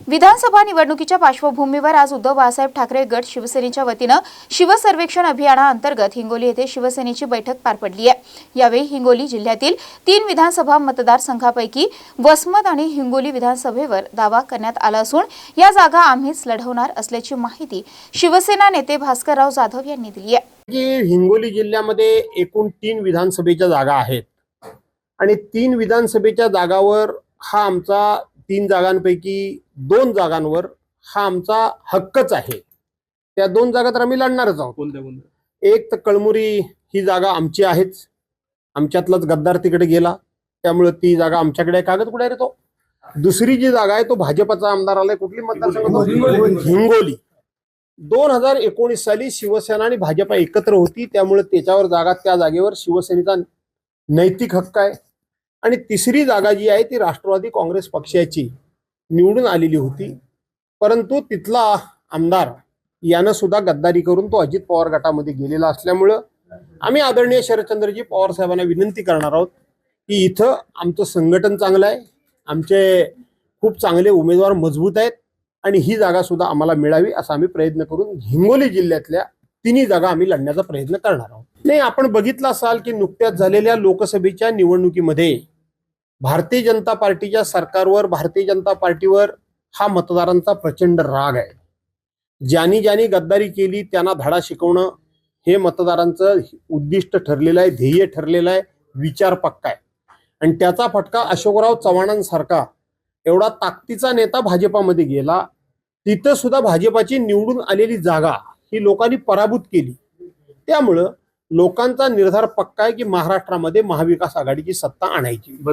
विधानसभा निवडणुकीच्या पार्श्वभूमीवर आज उद्धव बाळासाहेब ठाकरे गट शिवसेनेच्या वतीनं शिवसर्वेक्षण अभियानाअंतर्गत हिंगोली येथे शिवसेनेची बैठक पार पडली आहे. यावेळी हिंगोली जिल्ह्यातील तीन विधानसभा मतदारसंघापैकी वसमत आणि हिंगोली विधानसभेवर दावा करण्यात आला असून या जागा आम्हीच लढवणार असल्याची माहिती शिवसेना नेते भास्करराव जाधव यांनी दिली आहे. हिंगोली जिल्ह्यामध्ये एकूण तीन विधानसभेच्या जागा आहेत. आणि तीन विधानसभेच्या जागावर हा आमचा तीन जागांपैकी दोन जागांवर हा आमचा हक्कच आहे. त्या दोन जागा तर आम्ही लढणारच आहोत. कोणत्या कोणत्या? एक तर कळमुरी ही जागा आमची आहेच. आमच्यातलाच गद्दार तिकडे गेला. त्यामुळे ती जागा आमच्याकडे. कागद कुठे आहे रे तो? दुसरी जी जागा आहे तो भाजपचा आमदार आलाय कुठली मतदारसंघ. हिंगोली. दोन हजार एकोणीस साली शिवसेना आणि भाजपा एकत्र होती. त्यामुळे त्याच्यावर जागा त्या जागेवर शिवसेनेचा नैतिक हक्क आहे. आणि तिसरी जागा जी आहे ती राष्ट्रवादी काँग्रेस पक्षाची निवडून आलेली होती. परंतु तिथला आमदार यानं सुद्धा गद्दारी करून तो अजित पवार गटामध्ये गेलेला असल्यामुळं आम्ही आदरणीय शरदचंद्रजी पवार साहेबांना विनंती करणार आहोत की इथं आमचं संघटन चांगलं आहे आमचे खूप चांगले उमेदवार मजबूत आहेत आणि ही जागा सुद्धा आम्हाला मिळावी असा आम्ही प्रयत्न करून हिंगोली जिल्ह्यातल्या तिन्ही जागा आम्ही लढण्याचा प्रयत्न करणार आहोत. नाही आपण बघितलं असाल की नुकत्याच झालेल्या लोकसभेच्या निवडणुकीमध्ये भारतीय जनता पार्टीच्या सरकारवर भारतीय जनता पार्टीवर हा मतदारांचा प्रचंड राग आहे. ज्यांनी ज्यांनी गद्दारी केली त्यांना धडा शिकवणं हे मतदारांचं उद्दिष्ट ठरलेलं आहे ध्येय ठरलेलं आहे विचार पक्का आहे. आणि त्याचा फटका अशोकराव चव्हाणांसारखा एवढा ताकदीचा नेता भाजपामध्ये गेला तिथं सुद्धा भाजपाची निवडून आलेली जागा ही लोकांनी पराभूत केली. त्यामुळं लोकांचा निर्धार पक्का आहे की महाराष्ट्रामध्ये महाविकास आघाडीची सत्ता आणायची.